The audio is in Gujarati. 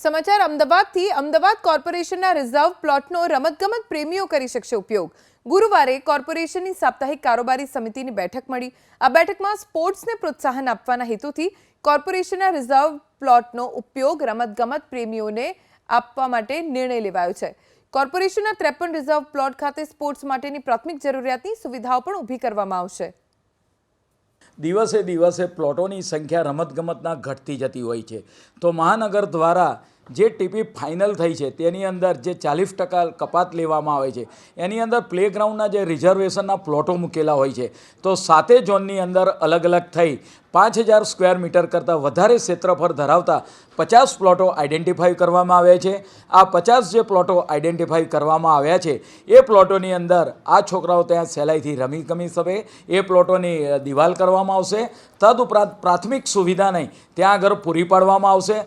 સમાચાર અમદાવાદથી. અમદાવાદ કોર્પોરેશનના રિઝર્વ પ્લોટનો રમતગમત પ્રેમીઓ કરી શકશે ઉપયોગ. ગુરુવારે કોર્પોરેશનની સાપ્તાહિક કારોબારી સમિતિની બેઠક મળી. આ બેઠકમાં સ્પોર્ટ્સને પ્રોત્સાહન આપવાના હેતુથી કોર્પોરેશનના રિઝર્વ પ્લોટનો ઉપયોગ રમતગમત પ્રેમીઓને આપવા માટે નિર્ણય લેવાયો છે. કોર્પોરેશનના ત્રેપન રિઝર્વ પ્લોટ ખાતે સ્પોર્ટ્સ માટેની પ્રાથમિક જરૂરિયાતની સુવિધાઓ પણ ઊભી કરવામાં આવશે. દિવસે દિવસે પ્લોટોની સંખ્યા રમતગમતના ઘટતી જતી હોય છે. તો મહાનગર દ્વારા જે ટીપી ફાઇનલ થઈ છે, તેની અંદર જે ચાલીસ ટકા કપાત લેવામાં આવે છે, એની અંદર પ્લેગ્રાઉન્ડના જે રિઝર્વેશનના પ્લોટો મૂકેલા હોય છે, તો સાતે ઝોનની અંદર અલગ અલગ થઈ, પાંચ હજાર સ્ક્વેર મીટર કરતાં વધારે ક્ષેત્રફળ ધરાવતા પચાસ પ્લોટો આઈડેન્ટિફાઈ કરવામાં આવ્યા છે. આ પચાસ જે પ્લોટો આઈડેન્ટિફાઈ કરવામાં આવ્યા છે, એ પ્લોટોની અંદર આ છોકરાઓ ત્યાં સહેલાઈથી રમી ગમી શકે, એ પ્લોટોની દિવાલ કરવામાં આવશે. તદઉપરાંત પ્રાથમિક સુવિધા નહીં, ત્યાં આગળ પૂરી પાડવામાં આવશે.